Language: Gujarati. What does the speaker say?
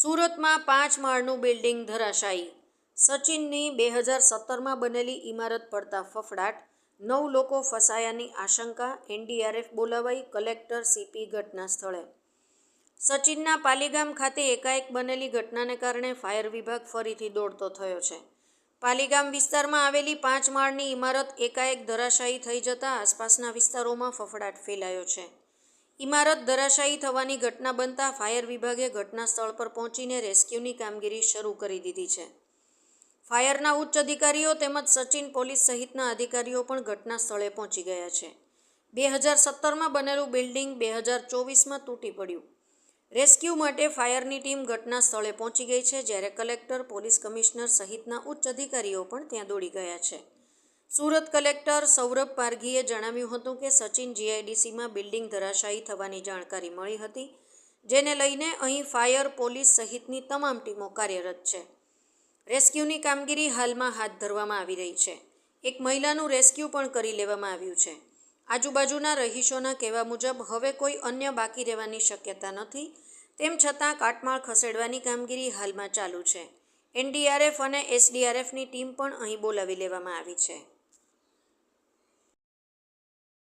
સુરતમાં પાંચ માળનું બિલ્ડિંગ ધરાશાયી. સચિનની બે હજાર સત્તરમાં બનેલી ઇમારત પડતા ફફડાટ, નવ લોકો ફસાયાની આશંકા, એનડીઆરએફ બોલાવાઈ કલેક્ટર સીપી ઘટના સ્થળે. સચિનના પાલીગામ ખાતે એકાએક બનેલી ઘટનાને કારણે ફાયર વિભાગ ફરીથી દોડતો થયો છે. પાલીગામ વિસ્તારમાં આવેલી પાંચ માળની ઇમારત એકાએક ધરાશાયી થઈ જતાં આસપાસના વિસ્તારોમાં ફફડાટ ફેલાયો છે. ઇમારત ધરાશાયી થવાની ઘટના બનતા ફાયર વિભાગે ઘટના સ્થળ પર પહોંચીને રેસ્ક્યુની કામગીરી શરૂ કરી દીધી છે. ફાયરના ઉચ્ચ અધિકારીઓ તેમજ સચિન પોલીસ સહિતના અધિકારીઓ પણ ઘટના સ્થળે પહોંચી ગયા છે. બે હજાર સત્તરમાં બનેલું બિલ્ડિંગ બે હજાર ચોવીસમાં તૂટી પડ્યું. રેસ્ક્યુ માટે ફાયરની ટીમ ઘટના સ્થળે પહોંચી ગઈ છે, જ્યારે કલેક્ટર, પોલીસ કમિશનર સહિતના ઉચ્ચ અધિકારીઓ પણ ત્યાં દોડી ગયા છે. સુરત કલેક્ટર સૌરભ પારઘીએ જણાવ્યું હતું કે સચિન જીઆઈડીસીમાં બિલ્ડિંગ ધરાશાયી થવાની જાણકારી મળી હતી, જેને લઈને અહીં ફાયર પોલીસ સહિતની તમામ ટીમો કાર્યરત છે. રેસ્ક્યુની કામગીરી હાલમાં હાથ ધરવામાં આવી રહી છે. એક મહિલાનું રેસ્ક્યુ પણ કરી લેવામાં આવ્યું છે. આજુબાજુના રહીશોના કહેવા મુજબ, હવે કોઈ અન્ય બાકી રહેવાની શક્યતા નથી, તેમ છતાં કાટમાળ ખસેડવાની કામગીરી હાલમાં ચાલુ છે. એનડીઆરએફ અને એસડીઆરએફની ટીમ પણ અહીં બોલાવી લેવામાં આવી છે.